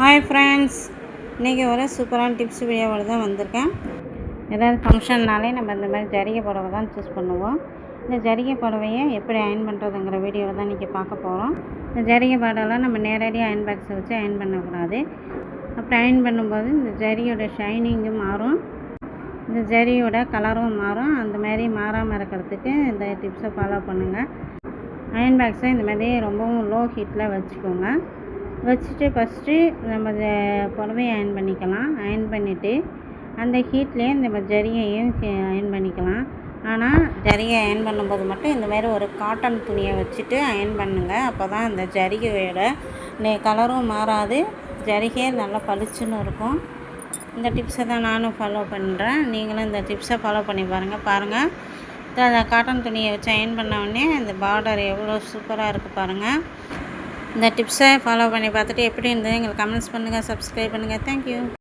Hi friends இன்றைக்கி ஒரு சூப்பரான டிப்ஸ் வீடியோவில் தான் வந்திருக்கேன். ஏதாவது ஃபங்க்ஷன்னாலே நம்ம இந்த மாதிரி ஜரிகை புடவை தான் சூஸ் பண்ணுவோம். இந்த ஜரிகை புடவையை எப்படி அயன் பண்ணுறதுங்கிற வீடியோவில் தான் இன்றைக்கி பார்க்க போகிறோம் இந்த ஜரிகை புடவை நம்ம நேரடியாக அயன் பாக்ஸை வச்சு அயன் பண்ணக்கூடாது. அப்படி அயன் பண்ணும்போது இந்த ஜரியோட ஷைனிங்கும் மாறும். இந்த ஜரியோட கலரும் மாறும். அந்த மாதிரி மாறாமல் இருக்கிறதுக்கு இந்த டிப்ஸை ஃபாலோ பண்ணுங்கள் அயன் பாக்ஸை இந்த மாதிரி ரொம்பவும் லோ ஹீட்டில் வச்சுக்கோங்க. வச்சுட்டு ஃபஸ்ட்டு நம்ம இதை புடவையை அயன் பண்ணிக்கலாம். அயன் பண்ணிவிட்டு அந்த ஹீட்லேயே இந்த ஜரியையும் அயன் பண்ணிக்கலாம். ஆனால் ஜரிகை அயன் பண்ணும்போது மட்டும் இந்த மாதிரி ஒரு காட்டன் துணியை வச்சுட்டு அயன் பண்ணுங்கள் அப்போ தான் அந்த ஜரிகையோட கலரும் மாறாது. ஜரிகை நல்லா பளிச்சுன்னு இருக்கும். இந்த டிப்ஸை தான் நானும் ஃபாலோ பண்ணுறேன் நீங்களும் இந்த டிப்ஸை ஃபாலோ பண்ணி பாருங்கள் பாருங்கள் காட்டன் துணியை வச்சு அயன் பண்ண உடனே அந்த பார்டர் எவ்வளோ சூப்பராக இருக்குது பாருங்கள் இந்த டிப்ஸை ஃபாலோ பண்ணி பார்த்துட்டு எப்படி இருந்தது எங்களுக்கு கமெண்ட்ஸ் பண்ணுங்கள் சப்ஸ்கிரைப் பண்ணுங்கள் தேங்க்யூ